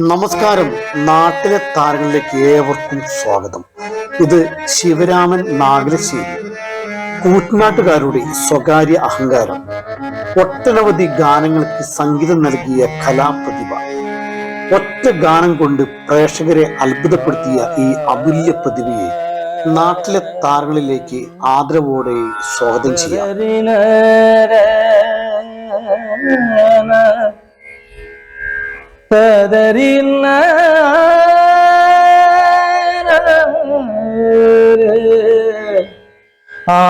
നമസ്കാരം. നാട്ടിലെ താരങ്ങളിലേക്ക് ഏവർക്കും സ്വാഗതം. ഇത് ശിവരാമൻ നാഗലശ്ശേരി കൂറ്റനാട്ടുകാരുടെ സ്വകാര്യ അഹങ്കാരം. ഒട്ടനവധി ഗാനങ്ങൾക്ക് സംഗീതം നൽകിയ കലാപ്രതിഭ. ഒറ്റ ഗാനം കൊണ്ട് പ്രേക്ഷകരെ അത്ഭുതപ്പെടുത്തിയ ഈ അമൂല്യ പ്രതിഭയെ നാട്ടിലെ താരങ്ങളിലേക്ക് ആദരവോടെ സ്വാഗതം ചെയ്യാം. പദരിന ആ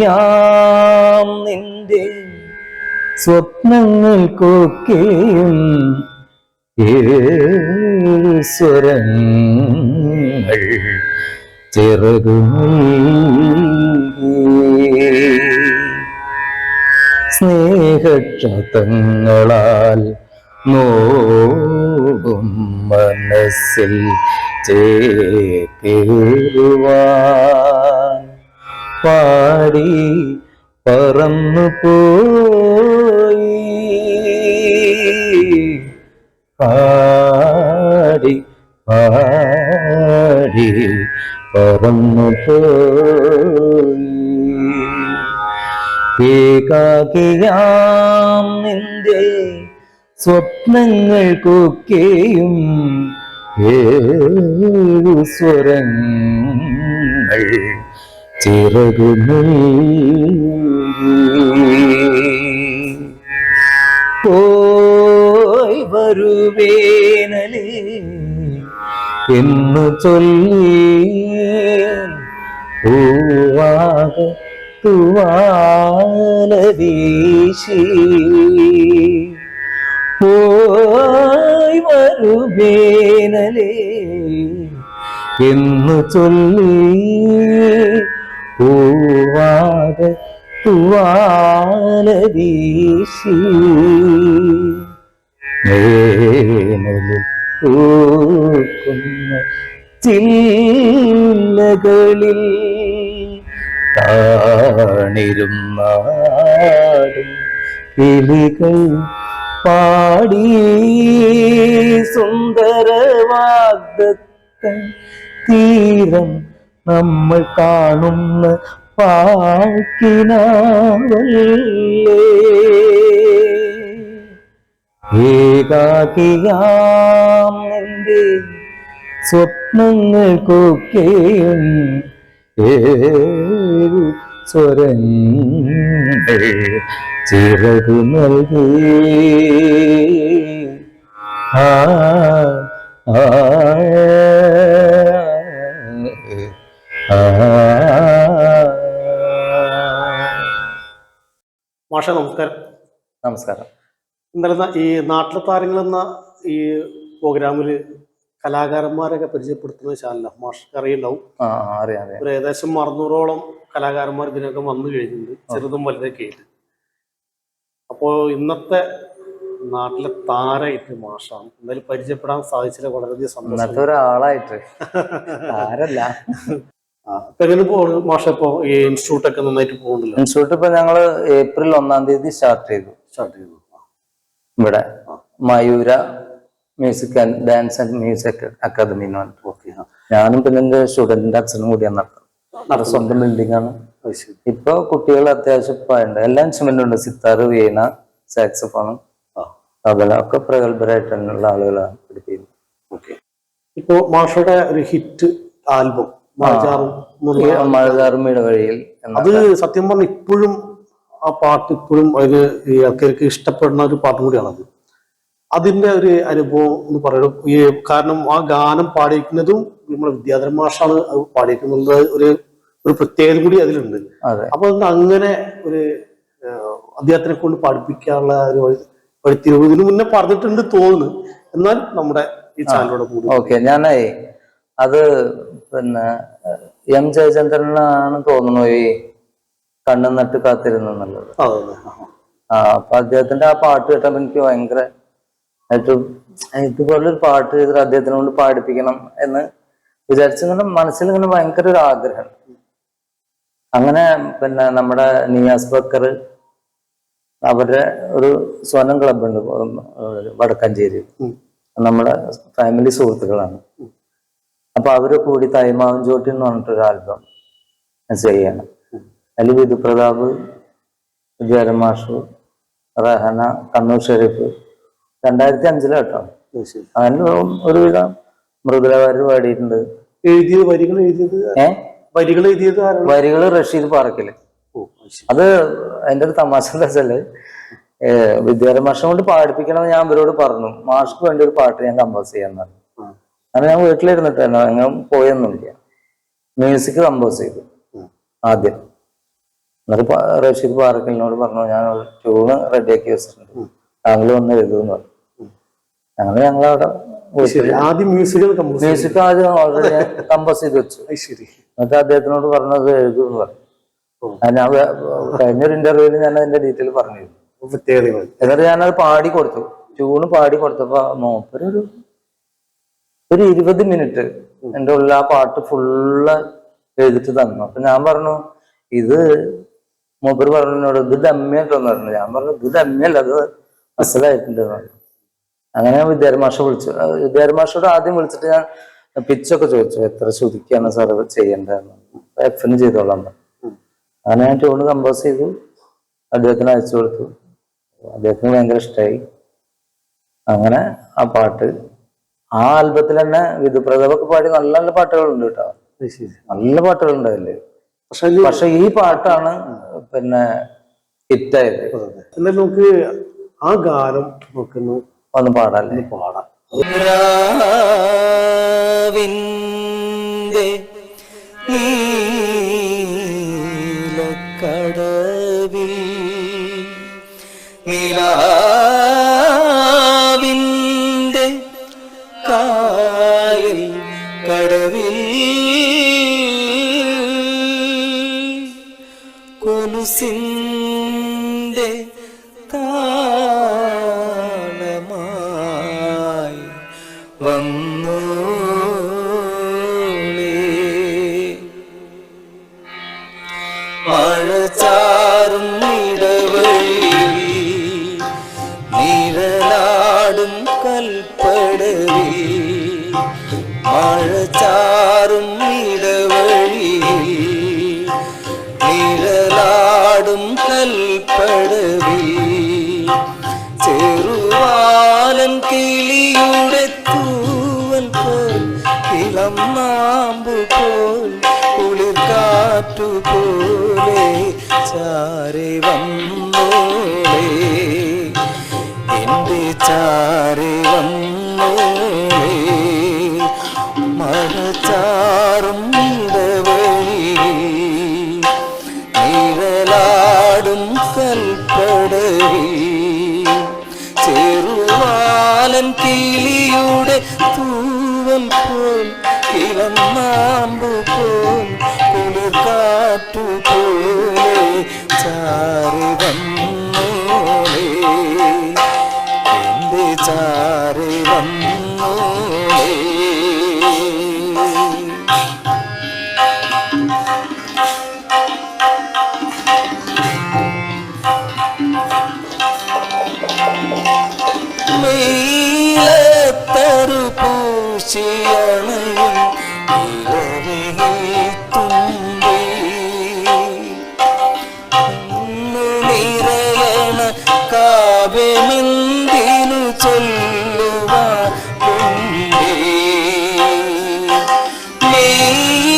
ഏകാകിയാം നിന്റെ സ്വപ്നങ്ങൾക്കൊക്കെയും സ്വരങ്ങൾ സ്നേഹക്ഷതങ്ങളാൽ നോടും മനസ്സിൽ ചേരുവാൻ പാടി പറന്നു പോയി പാടി പാടി പറന്നു പോയി. ഏകാകിയാം നിന്റെ സ്വപ്നങ്ങൾക്കൊക്കെയും ഏഴു സ്വരങ്ങൾ ചിറകു പോയി വരുവേനലേ എന്നു ചൊല്ലി പൂവാക തുവാല വീശി. പോയി വരുവേനലേ എന്നു ചൊല്ലി പൂവാക ചില്ലകളിൽ താണിരുന്നാടും കിളികൾ പാടി സുന്ദരവാഗ്ദത്ത തീരം നമ്മൾ കാണുന്ന പാക്കിനാവല്ലേ ഏകാകിയാം നിന്റെ സ്വപ്നങ്ങൾക്കൊക്കെയും ഏഴു സ്വരങ്ങൾ ചിറകു നൽകി. ആ. മാഷ നമസ്കാരം. നമസ്കാരം. എന്തായാലും ഈ നാട്ടിലെ താരങ്ങളെന്ന ഈ പ്രോഗ്രാമിൽ കലാകാരന്മാരൊക്കെ പരിചയപ്പെടുത്തുന്ന ചാനലാണ് മാഷ് അറിയുണ്ടാവും? ഒരു ഏകദേശം അറുന്നൂറോളം കലാകാരന്മാർ ഇതിനൊക്കെ വന്നു കഴിഞ്ഞിട്ടുണ്ട് ചെറുതും വലുതൊക്കെ ആയിട്ട് അപ്പോ ഇന്നത്തെ നാട്ടിലെ താരമായിട്ട് മാഷാണ്. എന്തായാലും പരിചയപ്പെടാൻ സാധിച്ചത് വളരെയധികം സന്തോഷം. ഒരാളായിട്ട്. താരല്ല ആ, ഇപ്പൊ എങ്ങനെ പോകുന്നു മാഷ ഇപ്പോ? ഈ ഇൻസ്റ്റിറ്റ്യൂട്ടൊക്കെ നന്നായിട്ട് ഇൻസ്റ്റിറ്റ്യൂട്ട് ഇപ്പൊ ഞങ്ങൾ ഏപ്രിൽ ഒന്നാം തീയതി സ്റ്റാർട്ട് ചെയ്തു. സ്റ്റാർട്ട് ചെയ്തു. ഇവിടെ Mayura music and dance and music academy എന്ന് പറഞ്ഞിട്ട് ഞാനും പിന്നെ എന്റെ സ്റ്റുഡന്റിന്റെ അച്ഛനും കൂടിയാണ് നടത്തുന്നത്. നട സ്വന്തം ബിൽഡിംഗ് ആണ്. ഇപ്പൊ കുട്ടികൾ അത്യാവശ്യം ഉണ്ട്. എല്ലാ ഇൻസ്ട്രുമെന്റും ഉണ്ട്. സിത്താറ് വീണ സാക്സഫോണും തബല ഒക്കെ പ്രഗത്ഭരായിട്ടുള്ള ആളുകളാണ് പഠിപ്പിക്കുന്നത്. ഓക്കെ ഇപ്പോ മാഷയുടെ ഒരു ഹിറ്റ് ആൽബം മഴജാറും ഈ മഴകാറും വഴിയിൽ അത് സത്യം പറഞ്ഞ ഇപ്പോഴും ആ പാട്ട് ഇപ്പോഴും ഒരു ഈ ആൾക്കാർക്ക് ഇഷ്ടപ്പെടുന്ന ഒരു പാട്ടും കൂടിയാണത്. അതിന്റെ ഒരു അനുഭവം എന്ന് പറയുന്നത് ഈ കാരണം ആ ഗാനം പാടിയിരിക്കുന്നതും നമ്മുടെ വിദ്യാധരൻ മാഷാണ് അത് പാടിയിരിക്കുന്നത് ഒരു ഒരു പ്രത്യേകത കൂടി അതിലുണ്ട്. അതെ. അപ്പൊ അങ്ങനെ ഒരു അദ്ദേഹത്തിനെ കൊണ്ട് പാടിപ്പിക്കാനുള്ള ഒരു വഴി- വഴിത്തിരിവ് ഇതിനു മുന്നേ പറഞ്ഞിട്ടുണ്ട് തോന്നുന്നു. എന്നാൽ നമ്മുടെ ഈ ചാനലോടെ കൂടി. ഓക്കെ ഞാനേ അത് പിന്നെ എം ജയചന്ദ്രനാണ് തോന്നുന്നു ഈ കണ്ണു നട്ട് കാത്തിരുന്നു എന്നുള്ളത് ആ, അപ്പൊ അദ്ദേഹത്തിന്റെ ആ പാട്ട് കേട്ടപ്പോ എനിക്ക് ഭയങ്കര ഇതുപോലൊരു പാട്ട് ചെയ്തിട്ട് അദ്ദേഹത്തിനെ കൊണ്ട് പാടിപ്പിക്കണം എന്ന് വിചാരിച്ചിങ്ങനെ മനസ്സിൽ ഇങ്ങനെ ഭയങ്കര ഒരു ആഗ്രഹം. അങ്ങനെ പിന്നെ നമ്മുടെ നിയാസ് ബക്കർ അവരുടെ ഒരു സ്വനം ക്ലബുണ്ട് വടക്കഞ്ചേരി. നമ്മുടെ ഫാമിലി സുഹൃത്തുക്കളാണ്. അപ്പൊ അവർ കൂടി തൈമാവൻ ചോട്ടി എന്ന് പറഞ്ഞിട്ടൊരു ആൽബം ചെയ്യണം. അതിൽ വിധു പ്രതാപ് ജയരമാഷു റഹന കണ്ണൂർ ഷെരീഫ്. രണ്ടായിരത്തി അഞ്ചിലെ കേട്ടോ. അത് ശരി അങ്ങനെ ഒരുവിധം മൃദുലവാര് പാടിയിട്ടുണ്ട്. എഴുതിയത് വരികൾ എഴുതിയത് വരികൾ എഴുതിയത് വരികൾ റഷീദ് പാറക്കൽ. അത് എന്റെ ഒരു തമാശ എന്താ വെച്ചാൽ മാഷം കൊണ്ട് പാടിപ്പിക്കണം ഞാൻ ഇവരോട് പറഞ്ഞു. മാഷ്ക്ക് വേണ്ടി ഒരു പാട്ട് ഞാൻ കമ്പോസ് ചെയ്യാൻ പറഞ്ഞു. അങ്ങനെ ഞാൻ വീട്ടിലിരുന്നിട്ട് തന്നെ അങ്ങനെ പോയൊന്നുമില്ല. മ്യൂസിക് കമ്പോസ് ചെയ്തു. ആദ്യം. എന്നിട്ട് റഷീദ് പാറക്കലിനോട് പറഞ്ഞു ഞാൻ ട്യൂണ് റെഡിയാക്കി വെച്ചിട്ടുണ്ട്. താങ്കൾ വന്ന് എഴുതുന്നു പറഞ്ഞു. അങ്ങനെ ഞങ്ങൾ അവിടെ ആദ്യം മ്യൂസിക് ആദ്യം ഓൾറെഡി കമ്പോസ് ചെയ്ത് വെച്ചു. എന്നിട്ട് അദ്ദേഹത്തിനോട് പറഞ്ഞത് എഴുതുമെന്ന് പറഞ്ഞു. ഞാൻ കഴിഞ്ഞൊരു ഇന്റർവ്യൂവിൽ ഞാൻ അതിന്റെ ഡീറ്റെയിൽ പറഞ്ഞിരുന്നു. പ്രത്യേകതകൾ എന്നിട്ട് ഞാനത് പാടി കൊടുത്തു. ട്യൂണ് പാടി കൊടുത്തപ്പോ മൂപ്പര് ഒരു ഒരു ഇരുപത് മിനിറ്റ് എന്റെ ഉള്ളിൽ ആ പാട്ട് ഫുള്ള് എഴുതിട്ട് തന്നു. അപ്പൊ ഞാൻ പറഞ്ഞു ഇത് മൂപ്പര് പറഞ്ഞോട് ഇത് ഡമ്മിയായിട്ടൊന്നു പറഞ്ഞു. ഞാൻ പറഞ്ഞു ഇത് അമ്മയല്ല അത് പറഞ്ഞു അങ്ങനെ ഞാൻ വിദ്യാരമാഷ വിളിച്ചു. വിദ്യാരമാഷോട് ആദ്യം വിളിച്ചിട്ട് ഞാൻ പിച്ചൊക്കെ ചോദിച്ചു എത്ര ശ്രുതിക്കാണ് സാർ ചെയ്യേണ്ടതെന്ന്? എഫിന് ചെയ്തോളാം. അങ്ങനെ ഞാൻ ട്യൂണ് കമ്പോസ് ചെയ്തു. അദ്ദേഹത്തിന് അയച്ചു കൊടുത്തു. അദ്ദേഹത്തിന് ഭയങ്കര ഇഷ്ടമായി അങ്ങനെ ആ പാട്ട് ആ ആൽബത്തിൽ തന്നെ വിധുപ്രതാപൊക്കെ പാടി നല്ല നല്ല പാട്ടുകളുണ്ട് കേട്ടോ. നല്ല പാട്ടുകളുണ്ട് അതിൽ പക്ഷെ ഈ പാട്ടാണ് പിന്നെ ഹിറ്റായത് അതെ. എന്നാലും നമുക്ക് ആ ഗാനം നമുക്കൊന്ന് ഒന്ന് പാടാൻ പാടാം മഴ ചാറും ഇടവഴി നിഴലാടും കൽപ്പടവി. മഴ ചാറും ഇടവഴി നിഴലാടും കൽപ്പടവി. ചെറുവാലൻ കിളിയുടെ തൂവൽ ഇളം നാമ്പു ചാരി ചെറുവാലൻ കിളിയുടെ തൂവൽ പോൽ ഇളം വന്നോളേ എന്റെ ചാറി നീലത്തരു നിറയണ കാവ്യമെന്തിനു ചൊല്ലുവാൻ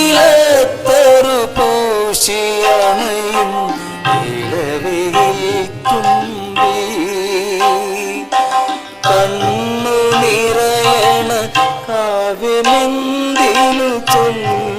നീലത്തരു പൂശിയണയും ഇളവിൽ തുമ്പി. കണ്ണു നിറയണ കാവ്യമെന്തിനു ചൊല്ലുവാൻ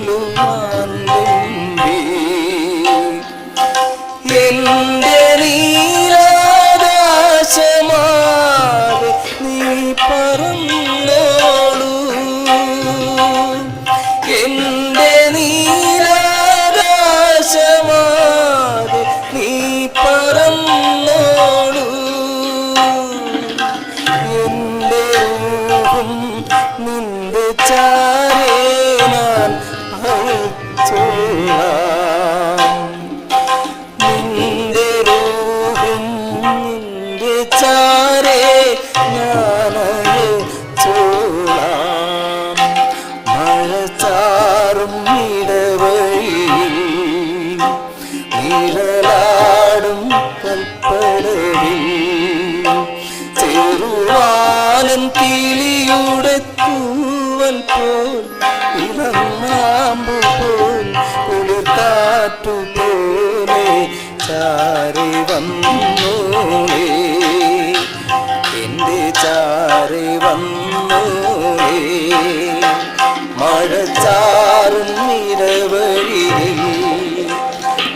മഴച്ചാറും നിരവഴിയിൽ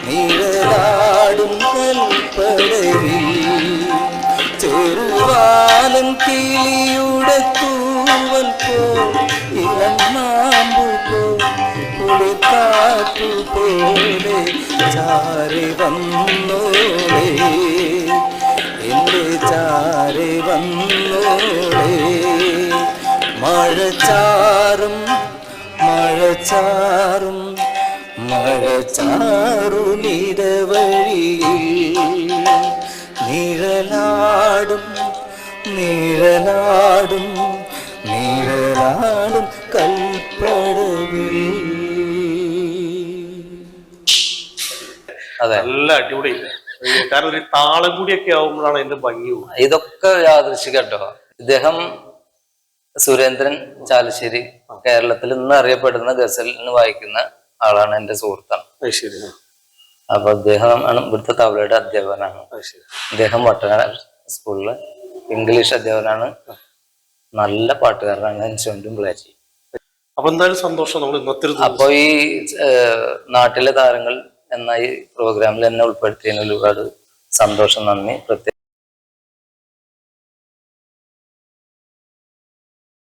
നിഴലാടും കൽപ്പടവിൽ ചെറുവാലൻ കിളിയുടെ തൂവൽ പോ ഇളമാമ്പു പോ കുളിക്കാറ്റു പോലെ ചാരി വന്നോളേ. എന്റെ ചാരി വന്നോളേ. മഴച്ചാറും മഴച്ചാറും നിരവഴി നിഴലാടും നിഴലാടും നിഴലാടും കൽപ്പടവിൽ. അതെ. നല്ല അടിപൊളി. കാരണം ഒരു താളം കൂടിയൊക്കെ ആവുമ്പോഴാണ് അതിന്റെ ഭംഗി. ഇതൊക്കെ യാദൃശ്യ കേട്ടോ. ഇദ്ദേഹം സുരേന്ദ്രൻ ചാലശ്ശേരി കേരളത്തിൽ ഇന്ന് അറിയപ്പെടുന്ന ഗസൽ എന്ന് വായിക്കുന്ന ആളാണ് എന്റെ സുഹൃത്താണ്. അപ്പൊ അദ്ദേഹം ആണ് ഇവിടുത്തെ തവളയുടെ അധ്യാപകനാണ്. അദ്ദേഹം വട്ടനാട് സ്കൂളിൽ ഇംഗ്ലീഷ് അധ്യാപകനാണ്. നല്ല പാട്ടുകാരനാണ്. ഇൻസ്ട്രുമെന്റും പ്ലേ ചെയ്യും. അപ്പൊ എന്തായാലും സന്തോഷം നമ്മൾ ഇന്നത്തെ അപ്പൊ ഈ നാട്ടിലെ താരങ്ങൾ എന്ന ഈ പ്രോഗ്രാമിൽ എന്നെ ഉൾപ്പെടുത്തിയതിന് ഒരുപാട് സന്തോഷം നന്ദി. പ്രത്യേക